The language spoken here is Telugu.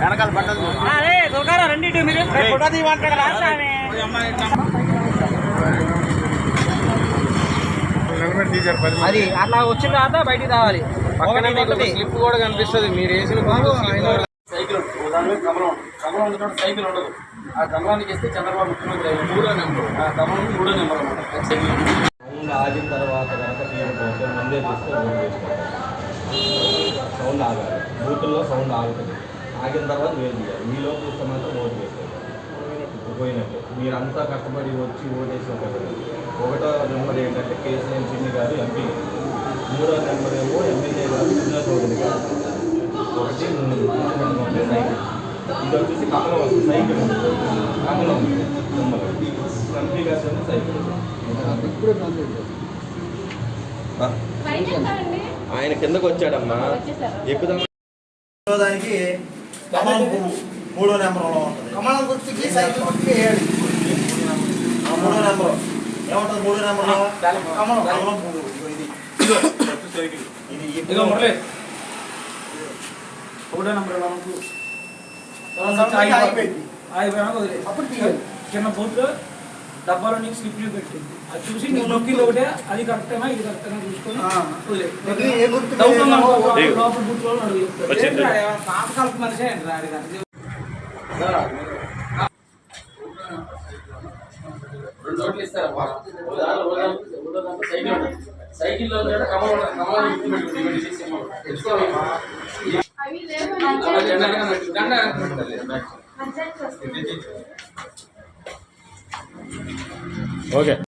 వెనకాల మీరు. అది అట్లా వచ్చిన తర్వాత బయటికి రావాలి. పక్కన స్లిప్ కూడా కనిపిస్తుంది. మీరు వేసిన సైకిల్ దాని మీద గమనం సైకిల్ ఉండదు. ఆ గమలానికి ఇస్తే చంద్రబాబు ముఖ్యమంత్రి మూడో నెంబర్. ఆ గమనం మూడో నెంబర్ అనమాట ఆగిన తర్వాత కనుక ముందే సౌండ్ ఆగాలి. బూతుల్లో సౌండ్ ఆగుతుంది. ఆగిన తర్వాత వేలు తీయాలి. మీ లోపు చూస్తే మాత్రం ఓటు వేసుకోవాలి పోయినట్టు. మీరంతా కష్టపడి వచ్చి ఓటేసిన కదా ఒకటో నెంబర్ ఏంటంటే కేసీఎం చిన్ని గారు ఎంపీ. మూడో నెంబర్ ఏమో ఎమ్మెల్యే గారు చిన్న చౌదరి గారు. ఒకటి మూడు అంటే సైకిల్ ఇది వచ్చేసి కమలం వస్తుంది. సైకిల్ కమలం నెంబర్ ఎంపీ గారు సైకిల్ ఆయన కిందకు వచ్చాడమ్మా. ఎక్కుదాం. దానికి కమలం పువ్వు మూడో నెంబర్లో ఉంటుంది. కమలం గుర్తుకి సైకిల్ గుర్తుకి ఏడు. ఆ మూడో నెంబర్. ఏముంటుంది మూడో నెంబర్లో కమలం. కమలం. పువ్వు ఇది. ఇది నెంబర్. అప్పుడు చిన్న బూత్లో డబ్బాలో నీకు స్లిప్లు పెట్టింది అది చూసి నువ్వు నొక్కింది ఒకటే అది కరెక్టేనా ఇది కరెక్టేనా చూసుకొని. లోపల మనిషే రెండు రోడ్లు ఇస్తారు. దాంట్లో సైకిల్ సైకిల్లో కమలం కమలం చేసి జెండా. జెండా కింద